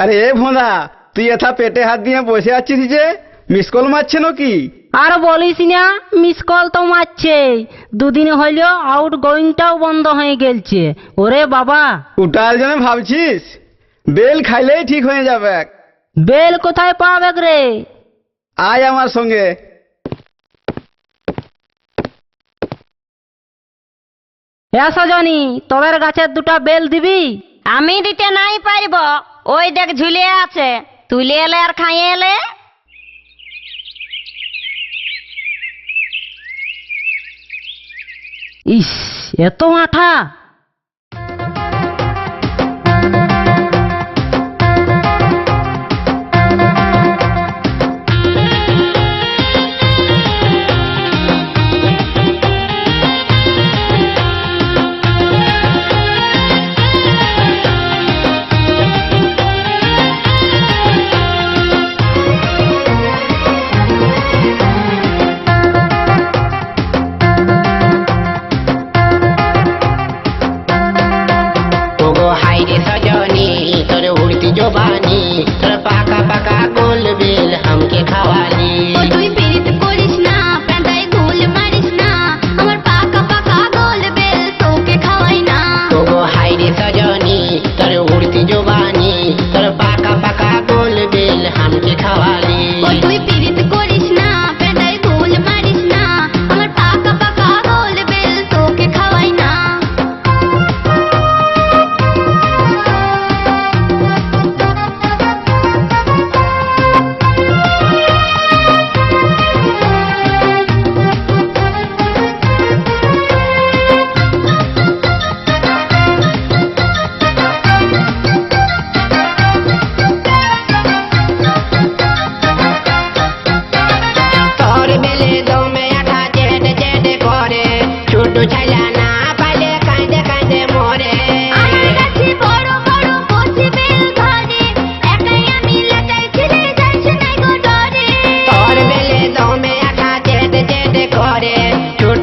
আরে এ ভোঁদা তুই এথা পেটে হাত দিয়ে বসে আছিস যে? মিস কল মারছে নাকি? আর বলিস না মিস কল তো মারছে। দুদিন হইল আউট গোয়িংটাও বন্ধ হয়ে গেলছে। ওরে বাবা। ওটার জন্য ভাবছিস বেল খাইলেই ঠিক হয়ে যাবে। বেল কোথায় পাবে রে? আয় আমার সঙ্গে। এসো জনি তোদের গাছের দুটা বেল দিবি? আমি দিতে নাই পারব। ওই দেখ ঝুলিয়ে আছে। তুলে এলে আর খাইয়ে এলে? ইস এত আঠা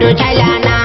చుట్టూ చలనా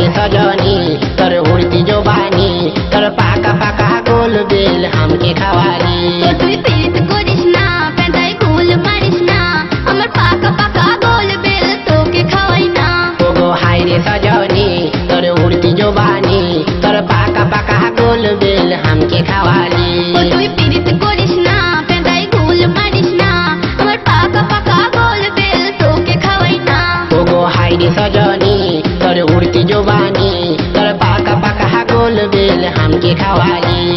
लागे सजनी तर उड़ती जो बानी तर पाका पाका गोल बेल हमके खवानी। ke kawali